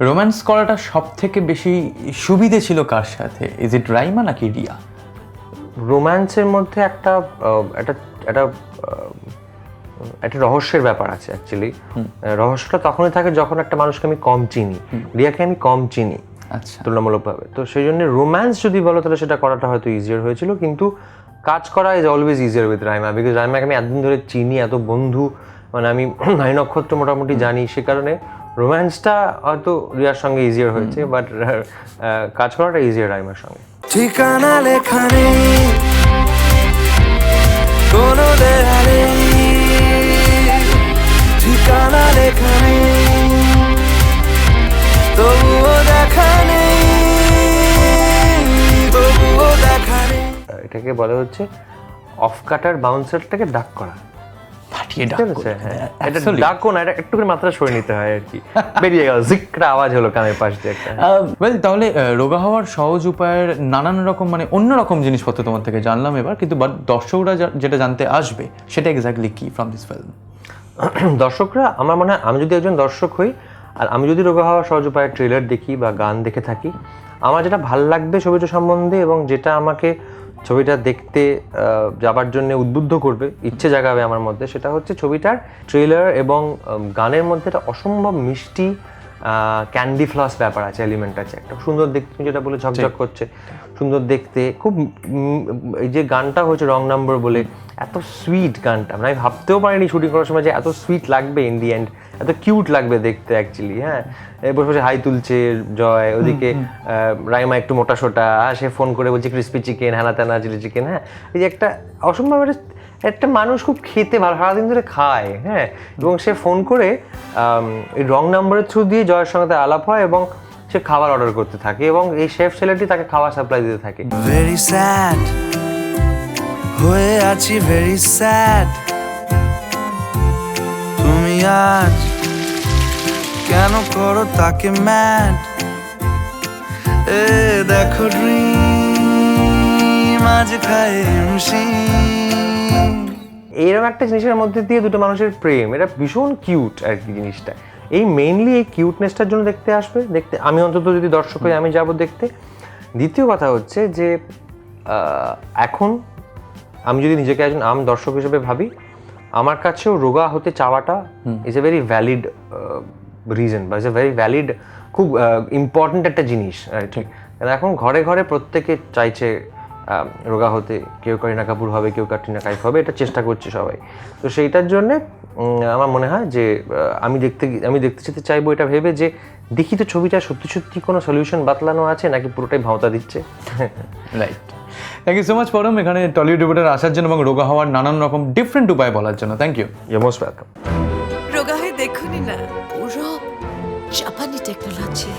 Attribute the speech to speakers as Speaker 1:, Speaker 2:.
Speaker 1: Romance করাটা সব থেকে বেশি সুবিধে ছিল কার সাথে? ইজ ইট রাইমা নাকি রিয়া?
Speaker 2: রোম্যান্সের মধ্যে একটা একটা একটা একটা রহস্যের ব্যাপার আছে অ্যাকচুয়ালি রহস্যটা তখনই থাকে যখন একটা মানুষকে আমি কম চিনি। রিয়াকে আমি কম চিনি
Speaker 1: আচ্ছা।
Speaker 2: তুলনামূলকভাবে। তো সেই জন্য রোম্যান্স যদি বলো তাহলে সেটা করাটা হয়তো ইজিয়ার হয়েছিল কিন্তু কাজ করা is always easier with Raima because রাইমাকে আমি এতদিন ধরে চিনি এত বন্ধু মানে আমি নয় নক্ষত্র মোটামুটি জানি সে কারণে রোম্যান্সটা হয়তো রিয়ার সঙ্গে ইজিয়ার হয়েছে বাট কাজ করাটা ইজিয়ার রাইমার সঙ্গে।
Speaker 3: ঠিকানা লেখা নেই কোনো দেয়া নেই ঠিকানা লেখা নেই তবুও দেখা নেই তবুও দেখা নেই
Speaker 2: এটাকে বলা হচ্ছে অফ কাটার বাউন্সারটাকে ডাক করা।
Speaker 1: ফাটিয়ে ডাক।
Speaker 2: হ্যাঁ। এটা ডাকো না এটা একটু করে মাত্রা সরে নিতে হয় আর কি। বেরিয়ে গেল জিকরা আওয়াজ হলো কানের পাশ দিয়ে একটা।
Speaker 1: ওয়েল তাহলে রোগা হওয়ার সহজ উপায়ের নানান রকম মানে অন্যরকম জিনিসপত্র তোমার থেকে জানলাম এবার কিন্তু বাট দর্শকরা যেটা জানতে আসবে সেটা এক্স্যাক্টলি কি ফ্রম দিস ফিল্ম
Speaker 2: দর্শকরা আমার মনে হয় আমি যদি একজন দর্শক হই আর আমি যদি রোগা হওয়ার সহজ উপায়ের ট্রেলার দেখি বা গান দেখে থাকি আমার যেটা ভালো লাগবে ছবিটা সম্বন্ধে এবং যেটা আমাকে ছবিটা দেখতে যাবার জন্য উদ্বুদ্ধ করবে ইচ্ছে জাগাবে আমার মধ্যে সেটা হচ্ছে ছবিটার ট্রেলার এবং গানের মধ্যে একটা অসম্ভব মিষ্টি ক্যান্ডি ফ্লাস ব্যাপার আছে এলিমেন্ট আছে। একটা সুন্দর দেখতে তুমি যেটা বলে ঝকঝক করছে। সুন্দর দেখতে। খুব এই যে গানটা হয়েছে রং নাম্বার বলে এত সুইট গানটা। মানে আমি ভাবতেও পারিনি শুটিং করার সময় যে এত সুইট লাগবে ইন দি এন্ড এত কিউট লাগবে দেখতে অ্যাকচুয়ালি হ্যাঁ? বসে বসে হাই তুলছে জয়। ওদিকে রাইমা একটু মোটা সোটা সে ফোন করে বলছে ক্রিস্পি চিকেন হ্যানা ত্যানা চিলি চিকেন হ্যাঁ? এই যে একটা অসম্ভব একটা একটা মানুষ খুব খেতে ভালো সারাদিন ধরে খায় হ্যাঁ? এবং সে ফোন করে এই রং নাম্বারের থ্রু দিয়ে জয়ের সঙ্গে আলাপ হয় এবং সে খাবার অর্ডার করতে থাকে এবং এই শেফ ছেলেটি তাকে খাবার সাপ্লাই দিতে থাকে।
Speaker 3: ভেরি স্যাড হয়ে আছি ভেরি স্যাড তুমি আজ কেন করো তাকে ম্যাড এ দেখো ড্রিম আজ খায় হিমশিম
Speaker 2: এইরকম একটা জিনিসের মধ্যে দিয়ে দুটো মানুষের প্রেম। এটা ভীষণ কিউট আর কি জিনিসটা। এই মেইনলি এই কিউটনেসটার জন্য দেখতে আসবে দেখতে আমি অন্তত যদি দর্শক হই আমি যাব দেখতে। দ্বিতীয় কথা হচ্ছে যে এখন আমি যদি নিজেকে একজন আম দর্শক হিসেবে ভাবি আমার কাছেও রোগা হতে চাওয়াটা is a very valid reason বা ইজ এ ভেরি ভ্যালিড খুব ইম্পর্ট্যান্ট একটা জিনিস ঠিক। এখন ঘরে ঘরে প্রত্যেকে চাইছে রোগা হতে কেউ কারিনা কাপুর হবে কেউ কাটরিনা কাইফ হবে এটা চেষ্টা করছে সবাই। তো সেইটার জন্যে আমার মনে হয় যে আমি দেখতে আমি দেখতে যেতে চাইব এটা ভেবে যে দেখি তো ছবিটা সত্যি সত্যি কোনো সলিউশন বাতলানো আছে নাকি পুরোটাই ভাওতা দিচ্ছে?
Speaker 1: Right thank you so much Param. এখানে টলিউড রিপোর্টার আসার জন্য এবং রোগা হওয়ার নানান রকম ডিফারেন্ট উপায় বলার জন্য। Thank you
Speaker 2: you most welcome
Speaker 4: রোগা হয়ে দেখুনি না পুরো জাপানি টেকনোলজি